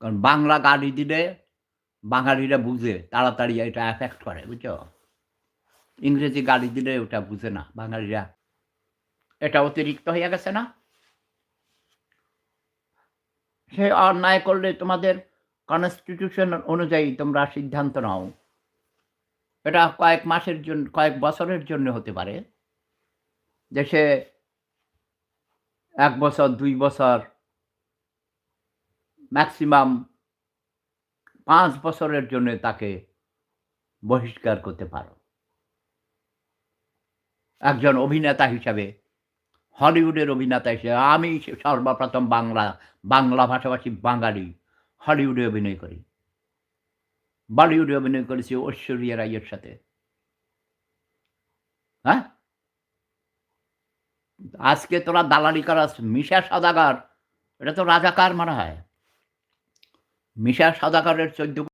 কারণ বাংলা গালি দিলে বাঙালিরা বুঝে, তাড়াতাড়ি এটা অ্যাফেক্ট করে, বুঝছ? ইংরেজি গালি দিলে ওটা বুঝে না বাঙালিরা। এটা অতিরিক্ত হয়ে গেছে না? সে অন্যায় করলে তোমাদের কনস্টিটিউশন অনুযায়ী তোমরা সিদ্ধান্ত নাও। এটা কয়েক মাসের জন্য, কয়েক বছরের জন্য হতে পারে। দেশে এক বছর, দুই বছর ম্যাক্সিমাম পাঁচ বছরের জন্য তাকে বহিষ্কার করতে পারো। একজন অভিনেতা হিসাবে, হলিউডের অভিনেতা হিসেবে, আমি সর্বপ্রথম বাংলা বাংলা ভাষাভাষী বাঙালি হলিউডে অভিনয় করি। বলিউডে অভিনয় করেছি ঐশ্বরিয়া রাইয়ের সাথে। হ্যাঁ? আজকে তোরা দালালি করাস মিশা সদাগার, এটা তো রাজাকার মারা হয়। মিশা সাদাকারের চোদ্দ